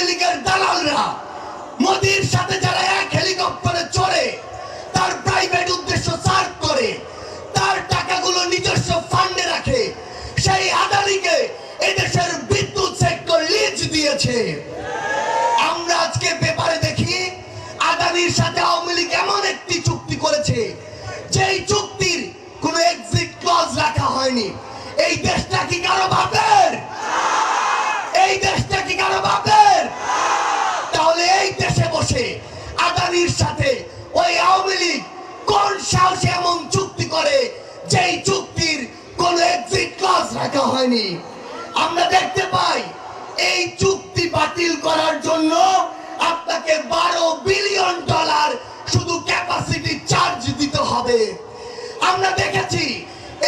আওয়ামী লীগের দালালরা মোদির সাথে যারা এক হেলিকপ্টারে চড়ে, তার প্রাইভেট উদ্দেশ্য সার্ভ করে, তার টাকাগুলো নিজস্ব ফান্ডে রাখে, সেই আদানিকে এদেশের বিদ্যুৎ সেক্টর লিজ দিয়েছে। আমরা আজকে পেপারে দেখি, আদানির সাথে আওয়ামী লীগ এমন একটি চুক্তি করেছে, যেই চুক্তির কোনো এক্সিট ক্লজ রাখা হয়নি। এই দেশটা কি কারও বাপের এই দেশটা কি কারও বাপের তাহলে এই দেশে বসে আদানির সাথে, ওই আওয়ামী লীগ কোন সাহসে এমন চুক্তি করে যেই চুক্তির কোন এক্সিট ক্লজ রাখা হয়নি? আমরা দেখতে পাই, এই চুক্তি বাতিল করার জন্য আপনাকে বারো বিলিয়ন ডলার শুধু ক্যাপাসিটি চার্জ দিতে হবে। আমরা দেখেছি,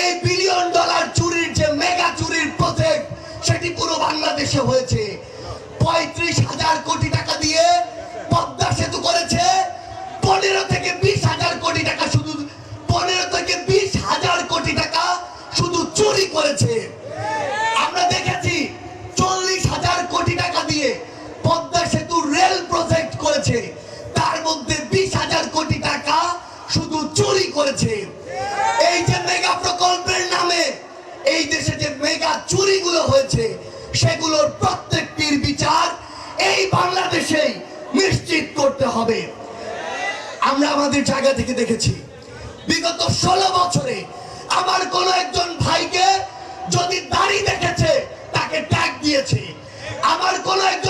এই বিলিয়ন ডলার চুরির যে মেগা চুরির প্রজেক্ট সেটি পুরো বাংলাদেশে হয়েছে। পঁয়ত্রিশ হাজার কোটি টাকা দিয়ে করেছে এই যে মেগা প্রকল্পের নামে এই দেশে যে মেগা চুরিগুলো হয়েছে, সেগুলোর প্রত্যেকটির বিচার এই বাংলাদেশেই নিশ্চিত করতে হবে। আমরা আমাদের জায়গা থেকে দেখেছি, বিগত ষোলো বছরে আমার কোন একজন ভাইকে যদি দাড়ি দেখেছে, তাকে ট্যাগ দিয়েছে। আমার কোন একজন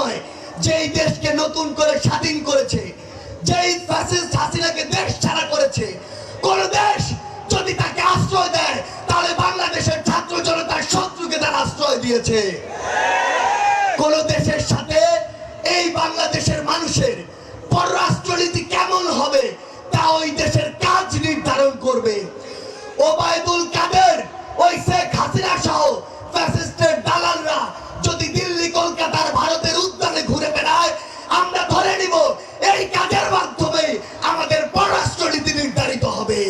বিনিময়ে যেই দেশকে নতুন করে স্বাধীন করেছে, যেই ফ্যাসিস্ট হাসিনাকে দেশ ছাড়া করেছে, কোন দেশ যদি তাকে আশ্রয় দেয়, তাহলে বাংলাদেশের ছাত্র জনতার শত্রুকে তার আশ্রয় দিয়েছে। কোন দেশের সাথে এই বাংলাদেশের মানুষের পররাষ্ট্রনীতি কেমন হবে, তা ওই দেশের কাজ নির্ধারণ করবে। ওবায়দুল শেখ নির্ধারিত হবে।